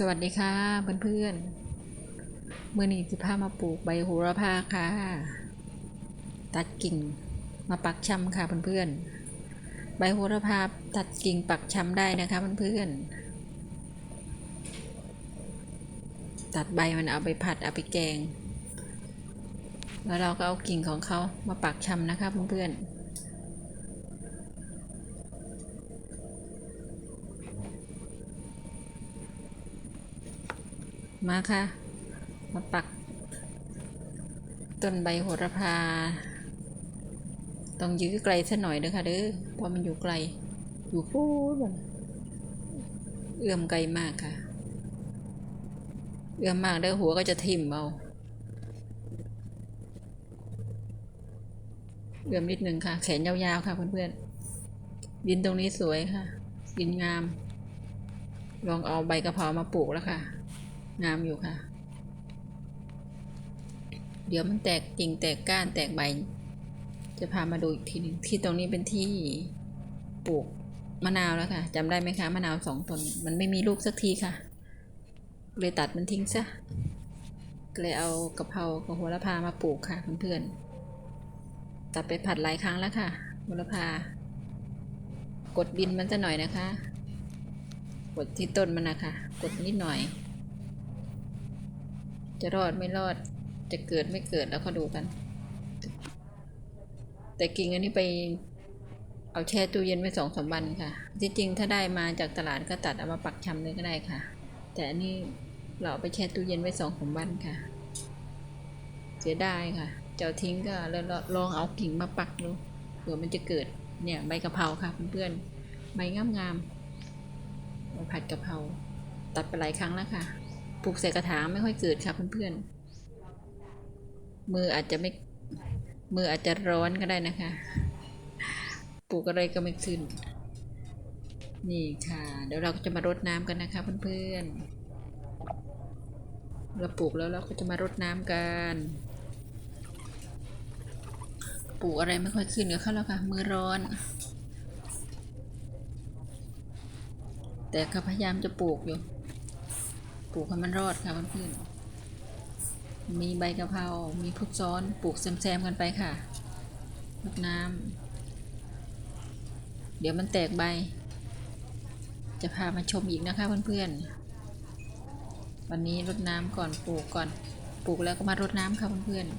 สวัสดีค่ะเพื่อนๆมื่อนี้จะพามาปลูกใบโหระพาค่ะ ตัดกิ่งมาปักชำค่ะเพื่อนๆใบโหระพาตัดกิ่งปักชำได้นะคะเพื่อนๆตัดใบมันเอาไปผัดเอาไปแกง แล้วเราก็เอากิ่งของเขามาปักชำนะคะเพื่อนๆ มาค่ะ มาปัก ต้นใบโหระพา ต้องยื้อไกลสักหน่อยเด้อค่ะเด้อเพราะมันอยู่ไกล อยู่พูดเอื้อมไกลมากค่ะ เอื้อมมากเด้อหัวก็จะทิ่มเอาเอื้อมนิดนึงค่ะ แขนยาวๆค่ะเพื่อนๆดินตรงนี้สวยค่ะดินงาม ลองเอาใบกะเพรามาปลูกแล้วค่ะ งามอยู่ค่ะ เดี๋ยวมันแตกกิ่งแตกก้านแตกใบ จะพามาดูอีกทีหนึงที่ตรงนี้เป็นที่ปลูกมะนาวแล้วค่ะจำได้ไหมคะมะนาวสองต้นมันไม่มีลูกสักทีค่ะ เลยตัดมันทิ้งซะเลยเอากะเพรากับโหระพามาปลูกค่ะเพื่อนๆตัดไปผัดหลายครั้งแล้วค่ะโหระพากดดินมันจะหน่อยนะคะ กดที่ต้นมันนะคะ กดนิดหน่อย จะรอดไม่รอด จะเกิดไม่เกิดแล้วก็ดูกัน แต่กิ่งอันนี้ไปเอาแช่ตู้เย็นไว้สองสามวันค่ะที่จริงถ้าได้มาจากตลาดก็ตัดเอามาปักชำเลยก็ได้ค่ะ แต่อันนี้เราเอาไปแช่ตู้เย็นไว้สองสามวันค่ะ เสียดายค่ะ เจ้าทิ้งก็แล้วลองเอากิ่งมาปักดูเผื่อมันจะเกิดเนี่ยใบกะเพราค่ะเพื่อนๆใบงามๆมาผัดกะเพราตัดไปหลายครั้งแล้วค่ะ ปลูกใส่กระถางไม่ค่อยเกิดค่ะเพื่อนๆมืออาจจะไม่มืออาจจะร้อนก็ได้นะคะ ปลูกอะไรก็ไม่ขึ้น นี่ค่ะ เดี๋ยวเราก็จะมารดน้ำกันนะคะเพื่อนๆเราปลูกแล้วเราก็จะมารดน้ำกัน ปลูกอะไรไม่ค่อยขึ้นกับเขาแล้วค่ะ มือร้อน แต่ก็พยายามจะปลูกอยู่ ปลูกให้มันรอดค่ะเพื่อนๆมีใบกะเพรา มีพุกซ้อนปลูกแซมๆกันไปค่ะรดน้ำเดี๋ยวมันแตกใบ จะพามาชมอีกนะคะเพื่อนๆ วันนี้รดน้ำก่อนปลูกก่อน ปลูกแล้วก็มารดน้ำค่ะเพื่อนๆ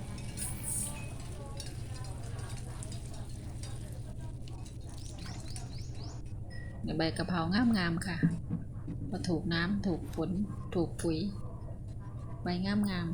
ใบกะเพรางามๆค่ะ พอถูกน้ำถูกฝนถูกปุ๋ยใบงามงาม